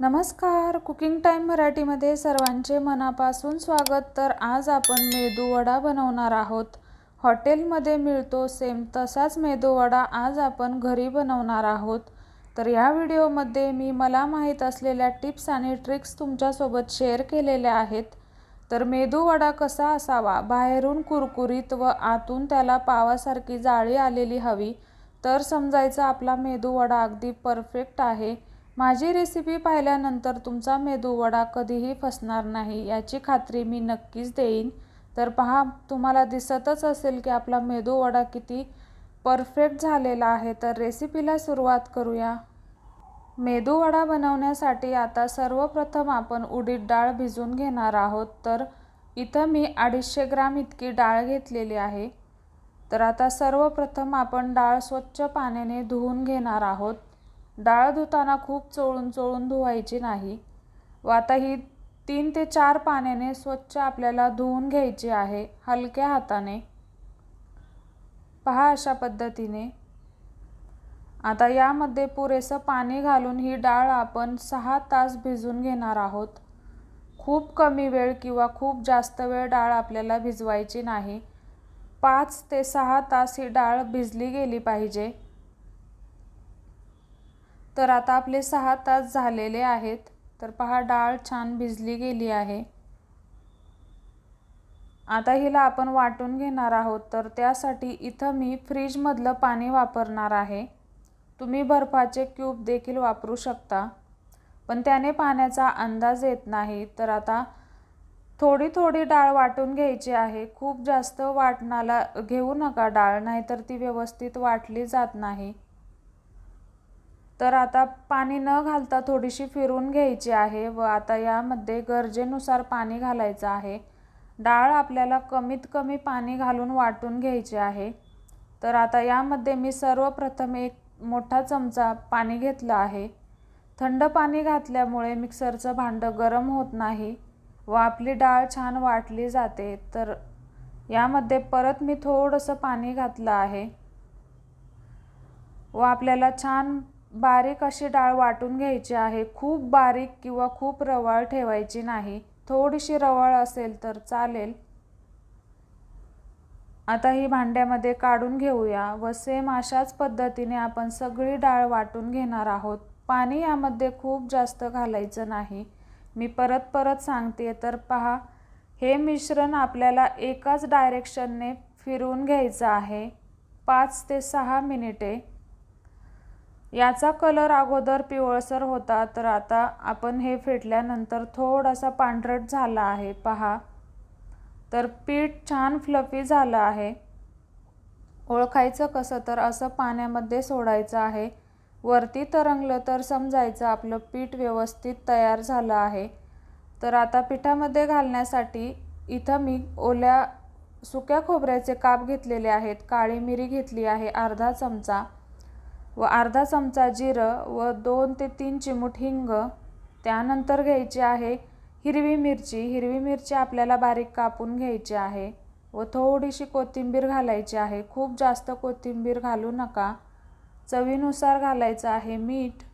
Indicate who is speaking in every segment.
Speaker 1: नमस्कार. Cooking time मराठीमध्ये सर्वांचे मनापासून स्वागत. तर आज आपण मेदूवडा बनवणार आहोत. हॉटेलमध्ये मिळतो सेम तसाच मेदूवडा आज आपण घरी बनवणार आहोत. तर या व्हिडिओमध्ये मी मला माहीत असलेल्या टिप्स आणि ट्रिक्स तुमच्यासोबत शेअर केलेल्या आहेत. तर मेदूवडा कसा असावा? बाहेरून कुरकुरीत व आतून त्याला पावासारखी जाळी आलेली हवी. तर समजायचं आपला मेदूवडा अगदी परफेक्ट आहे. माझी रेसिपी पाहिल्यानंतर तुमचा मेदूवडा कधीही फसणार नाही याची खात्री मी नक्कीच देईन. तर पहा तुम्हाला दिसतच असेल की आपला मेदूवडा किती परफेक्ट झालेला आहे. तर रेसिपीला सुरुवात करूया. मेदूवडा बनवण्यासाठी आता सर्वप्रथम आपण उडीद डाळ भिजून घेणार आहोत. तर इथं मी अडीचशे ग्राम इतकी डाळ घेतलेली आहे. तर आता सर्वप्रथम आपण डाळ स्वच्छ पाण्याने धुवून घेणार आहोत. डाळ धुताना खूप चोळून चोळून धुवायची नाही. व आता ही तीन ते चार पाण्याने स्वच्छ आपल्याला धुवून घ्यायची आहे हलक्या हाताने. पहा अशा पद्धतीने. आता यामध्ये पुरेसं पाणी घालून ही डाळ आपण सहा तास भिजून घेणार आहोत. खूप कमी वेळ किंवा खूप जास्त वेळ डाळ आपल्याला भिजवायची नाही. पाच ते सहा तास ही डाळ भिजली गेली पाहिजे. तर आता आपले सहा तास झालेले आहेत. तर पहा डाळ छान भिजली गेली आहे. आता हिला आपण वाटून घेणार आहोत. तर त्यासाठी इथं मी फ्रीजमधलं पाणी वापरणार आहे. तुम्ही बर्फाचे क्यूब देखील वापरू शकता. पण त्याने पाण्याचा अंदाज येत नाही. तर आता थोडी थोडी डाळ वाटून घ्यायची आहे. खूप जास्त वाटणाला घेऊ नका डाळ नाहीतर ती व्यवस्थित वाटली जात नाही. तर आता पाणी न घालता थोडीशी फिरून घ्यायची आहे व आता यामध्ये गरजेनुसार पाणी घालायचं आहे. डाळ आपल्याला कमीत कमी पाणी घालून वाटून घ्यायची आहे. तर आता यामध्ये मी सर्वप्रथम एक मोठा चमचा पाणी घेतलं आहे. थंड पाणी घातल्यामुळे मिक्सरचं भांडं गरम होत नाही व आपली डाळ छान वाटली जाते. तर यामध्ये परत मी थोडंसं पाणी घातलं आहे. व आपल्याला छान बारीक अशी डाळ वाटून घ्यायची आहे. खूप बारीक किंवा खूप रवाळ ठेवायची नाही. थोडीशी रवाळ असेल तर चालेल. आता ही भांड्यामध्ये काढून घेऊया व सेम अशाच पद्धतीने आपण सगळी डाळ वाटून घेणार आहोत. पाणी यामध्ये खूप जास्त घालायचं नाही. मी परत परत सांगते तर पहा हे मिश्रण आपल्याला एकाच डायरेक्शनने फिरवून घ्यायचं आहे. पाच ते सहा मिनिटे. याचा कलर अगोदर पिवळसर होता तर आता आपण हे फेटल्यानंतर थोडासा पांढरट झाला आहे पहा. तर पीठ छान फ्लफी झालं आहे. ओळखायचं कसं तर असं पाण्यामध्ये सोडायचं आहे. वरती तरंगलं तर समजायचं आपलं पीठ व्यवस्थित तयार झालं आहे. तर आता पिठामध्ये घालण्यासाठी इथं मी ओल्या सुक्या खोबऱ्याचे काप घेतलेले आहेत. काळी मिरी घेतली आहे अर्धा चमचा. व अर्धा चमचा जिरं व दोन ते तीन चिमूट हिंग त्यानंतर घ्यायची आहे हिरवी मिरची. हिरवी मिरची आपल्याला बारीक कापून घ्यायची आहे व थोडीशी कोथिंबीर घालायची आहे. खूप जास्त कोथिंबीर घालू नका. चवीनुसार घालायचं आहे मीठ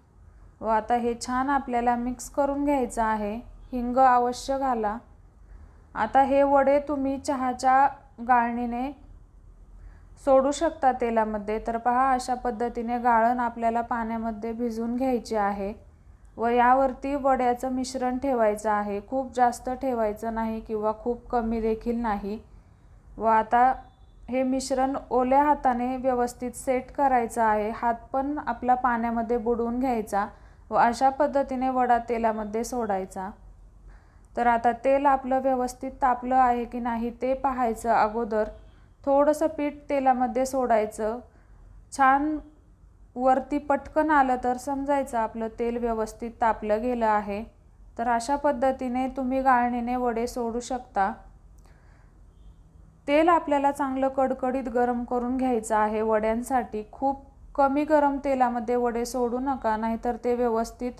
Speaker 1: व आता हे छान आपल्याला मिक्स करून घ्यायचं आहे. हिंग अवश्य घाला. आता हे वडे तुम्ही चहाच्या गाळणीने सोडू शकता तेलामध्ये. तर पहा अशा पद्धतीने गाळण आपल्याला पाण्यामध्ये भिजून घ्यायचे आहे व यावरती वड्याचं मिश्रण ठेवायचं आहे. खूप जास्त ठेवायचं नाही किंवा खूप कमी देखील नाही. व आता हे मिश्रण ओल्या हाताने व्यवस्थित सेट करायचं आहे. हात पण आपला पाण्यामध्ये बुडवून घ्यायचा व अशा पद्धतीने वडा तेलामध्ये सोडायचा. तर आता तेल आपलं व्यवस्थित तापलं आहे की नाही ते पाहायचं अगोदर. थोडंसं पीठ तेलामध्ये सोडायचं. छान वरती पटकन आलं तर समजायचं आपलं तेल व्यवस्थित तापलं गेलं आहे. तर अशा पद्धतीने तुम्ही गाळणीने वडे सोडू शकता. तेल आपल्याला चांगलं कडकडीत गरम करून घ्यायचं आहे वड्यांसाठी. खूप कमी गरम तेलामध्ये वडे सोडू नका नाहीतर ते व्यवस्थित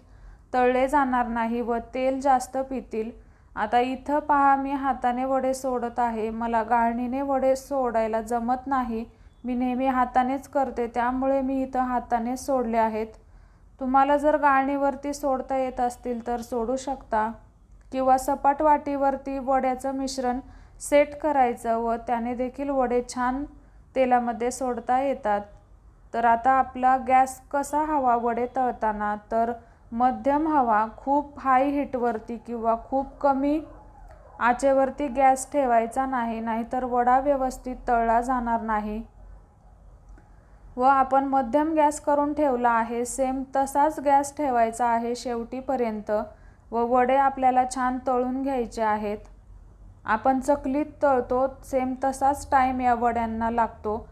Speaker 1: तळले जाणार नाही व तेल जास्त पितील. आता इथं पहा मी हाताने वडे सोडत आहे. मला गाळणीने वडे सोडायला जमत नाही. मी नेहमी हातानेच करते त्यामुळे मी इथं हाताने सोडले आहेत. तुम्हाला जर गाळणीवरती सोडता येत असतील तर सोडू शकता. किंवा सपाट वाटीवरती वड्याचं मिश्रण सेट करायचं व त्याने देखील वडे छान तेलामध्ये सोडता येतात. तर आता आपला गॅस कसा हवा वडे तळताना? तर मध्यम हवा खूप हाय हीटवरती किंवा खूप कमी आचेवरती गॅस ठेवायचा नाही नाहीतर वडा व्यवस्थित तळला जाणार नाही. व आपण मध्यम गॅस करून ठेवला आहे सेम तसाच गॅस ठेवायचा आहे शेवटीपर्यंत व वडे आपल्याला छान तळून घ्यायचे आहेत. आपण चकलीत तळतो सेम तसाच टाईम या वड्यांना लागतो.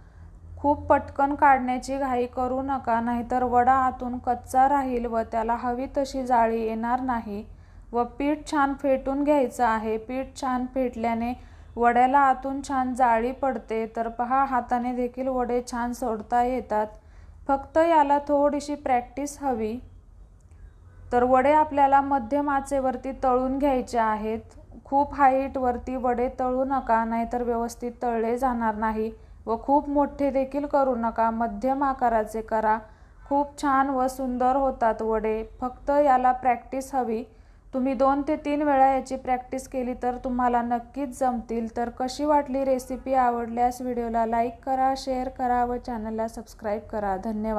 Speaker 1: खूप पटकन काढण्याची घाई करू नका नाहीतर वडा आतून कच्चा राहील व त्याला हवी तशी जाळी येणार नाही. व पीठ छान फेटून घ्यायचं आहे. पीठ छान फेटल्याने वड्याला आतून छान जाळी पडते. तर पहा हाताने देखील वडे छान सोडता येतात. फक्त याला थोडीशी प्रॅक्टिस हवी. तर वडे आपल्याला मध्यम आचेवरती तळून घ्यायचे आहेत. खूप हाईटवरती वडे तळू नका नाहीतर व्यवस्थित तळले जाणार नाही. व खूप मोठे देखील करू नका. मध्यम आकाराचे करा. खूप छान व सुंदर होतात वडे. फक्त याला प्रॅक्टिस हवी. तुम्ही दोन ते तीन वेळा याची प्रॅक्टिस केली तर तुम्हाला नक्कीच जमतील. तर कशी वाटली रेसिपी आवडल्यास व्हिडिओला लाईक करा शेअर करा व चॅनलला सबस्क्राईब करा. धन्यवाद.